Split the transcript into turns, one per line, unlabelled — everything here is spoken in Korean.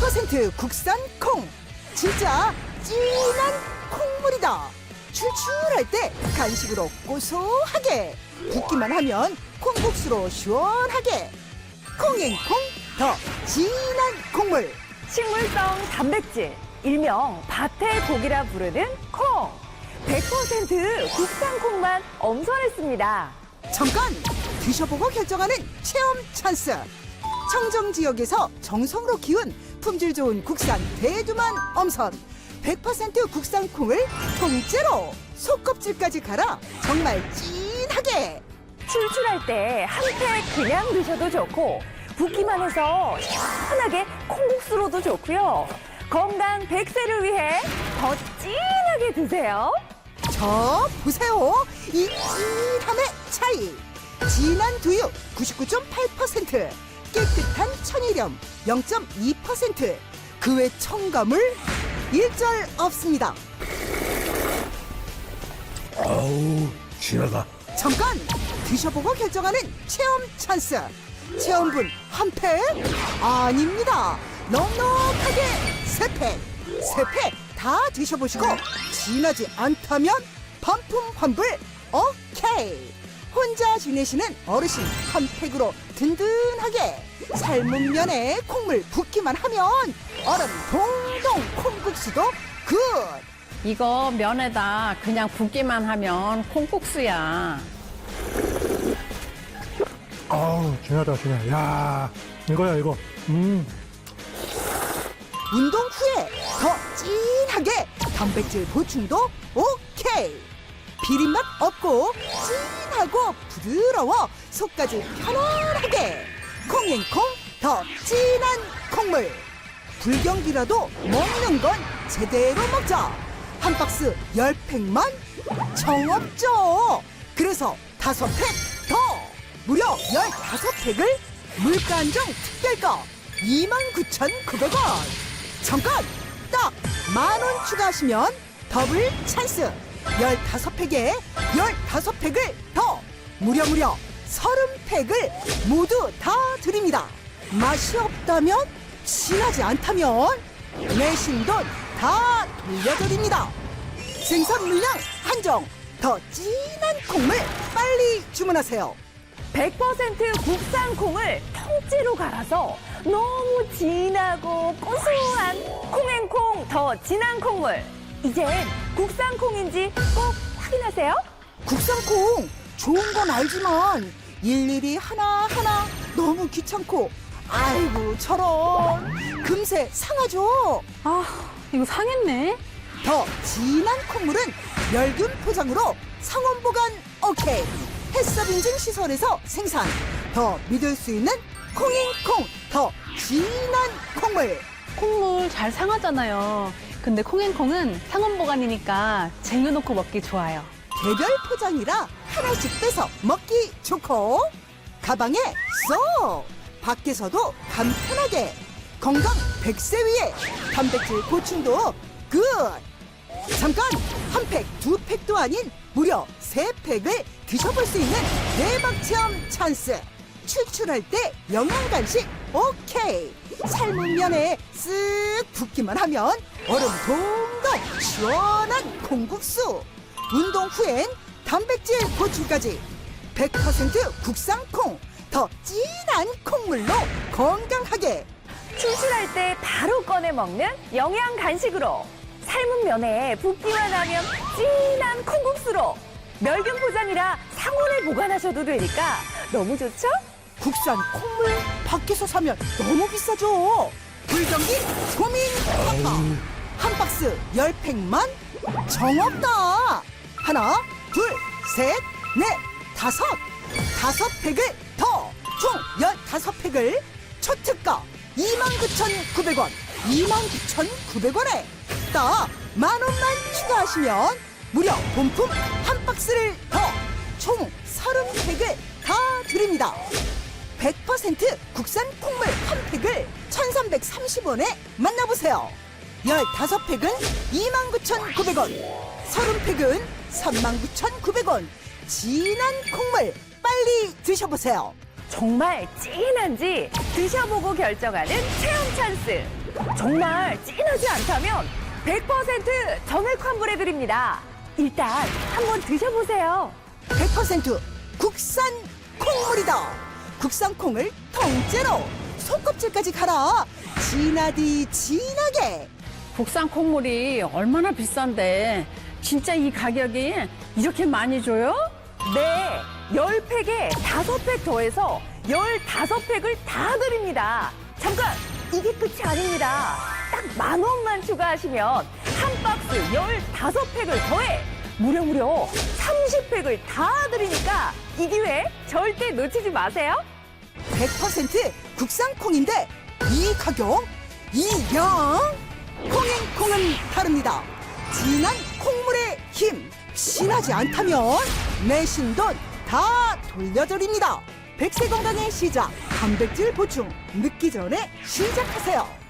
100% 국산 콩. 진짜 진한 콩물이다. 출출할 때 간식으로 고소하게. 붓기만 하면 콩국수로 시원하게. 콩앤콩 더 진한 콩물.
식물성 단백질, 일명 밭의 고기라 부르는 콩. 100% 국산 콩만 엄선했습니다.
잠깐 드셔보고 결정하는 체험 찬스. 청정 지역에서 정성으로 키운 품질 좋은 국산 대두만 엄선. 100% 국산 콩을 통째로 속껍질까지 갈아 정말 진하게.
출출할 때 한 팩 그냥 드셔도 좋고 붓기만 해서 시원하게 콩국수로도 좋고요. 건강 100세를 위해 더 진하게 드세요.
저 보세요. 이 진함의 차이. 진한 두유 99.8%, 깨끗한 천일염 0.2%, 그 외 첨가물 일절 없습니다.
아우 진하다
잠깐 드셔보고 결정하는 체험 찬스. 체험분 한 팩? 아닙니다. 넉넉하게 세 팩. 세 팩 다 드셔보시고 진하지 않다면 반품 환불 오케이. 혼자 지내시는 어르신 한 팩으로 든든하게 삶은 면에 콩물 붓기만 하면 얼음 동동 콩국수도 굿.
이거 면에다 그냥 붓기만 하면 콩국수야.
아우 진하다 진하 야 이거야 이거 음
운동 후에 더 진하게 단백질 보충도 오케이 비린맛 없고 진하고 부드러워 속까지 편안하게 콩앤콩 더 진한 콩물. 불경기라도 먹는 건 제대로 먹자. 한 박스 열팩만 정없죠. 그래서 다섯 팩 더. 무려 열다섯 팩을 물가 안정 특별가 29,900원. 잠깐! 딱 만 원 추가하시면 더블 찬스. 15팩에 15팩을 더 무려 무려 30팩을 모두 다 드립니다 맛이 없다면 진하지 않다면 내신 돈 다 돌려드립니다 생산 물량 한정 더 진한 콩물 빨리 주문하세요
100% 국산 콩을 통째로 갈아서 너무 진하고 고소한 콩앤콩 더 진한 콩물. 이젠 국산 콩인지 꼭 확인하세요.
국산 콩 좋은 건 알지만 일일이 하나하나 너무 귀찮고 아이고 저런 금세 상하죠
아, 이거 상했네.
더 진한 콩물은 멸균 포장으로 상온 보관 오케이 햇섭 인증 시설에서 생산 더 믿을 수 있는 콩인콩 더 진한 콩물
콩물 잘 상하잖아요. 근데 콩앤콩은 상온 보관이니까 쟁여놓고 먹기 좋아요.
개별 포장이라 하나씩 빼서 먹기 좋고. 가방에 쏙! 밖에서도 간편하게. 건강 100세 위에 단백질 보충도 굿 잠깐 한 팩, 두 팩도 아닌 무려 세 팩을 드셔볼 수 있는 대박 체험 찬스. 출출할 때 영양 간식 오케이. 삶은 면에 쓱 붓기만 하면 얼음 동동 시원한 콩국수 운동 후엔 단백질 보충까지 100% 국산 콩, 더 진한 콩물로 건강하게
출출할 때 바로 꺼내 먹는 영양 간식으로 삶은 면에 붓기만 하면 진한 콩국수로 멸균 포장이라 상온에 보관하셔도 되니까 너무 좋죠?
국산 콩물 밖에서 사면 너무 비싸죠. 불경기 고민 파파 한 박스 열 팩만 정없다. 하나, 둘, 셋, 넷, 다섯, 다섯 팩을 더 총 열다섯 팩을 초특가 29,900원, 29,900원에 딱 만 원만 추가하시면 무려 본품 한 박스를 더총 30팩을 다 드립니다. 100% 국산 콩물 한 팩을 1330원에 만나보세요. 15팩은 29,900원, 30팩은 39,900원. 진한 콩물 빨리 드셔보세요.
정말 진한지 드셔보고 결정하는 체험 찬스. 정말 진하지 않다면 100% 전액 환불해드립니다. 일단 한번 드셔보세요.
100% 국산 콩물이다. 국산 콩을 통째로 속껍질까지 갈아 진하디 진하게
국산 콩물이 얼마나 비싼데 진짜 이 가격이 이렇게 많이 줘요?
네, 10팩에 5팩 더해서 15팩을 다 드립니다. 잠깐! 이게 끝이 아닙니다. 딱 만 원만 추가하시면 한 박스 15팩을 더해 무려 무려 30팩을 다 드리니까 이 기회 절대 놓치지 마세요.
100% 국산 콩인데 이 가격 이양 콩앤콩은 다릅니다. 진한 콩물의 힘 신하지 않다면 내신 돈 다 돌려드립니다. 백세 건강의 시작 단백질 보충 늦기 전에 시작하세요.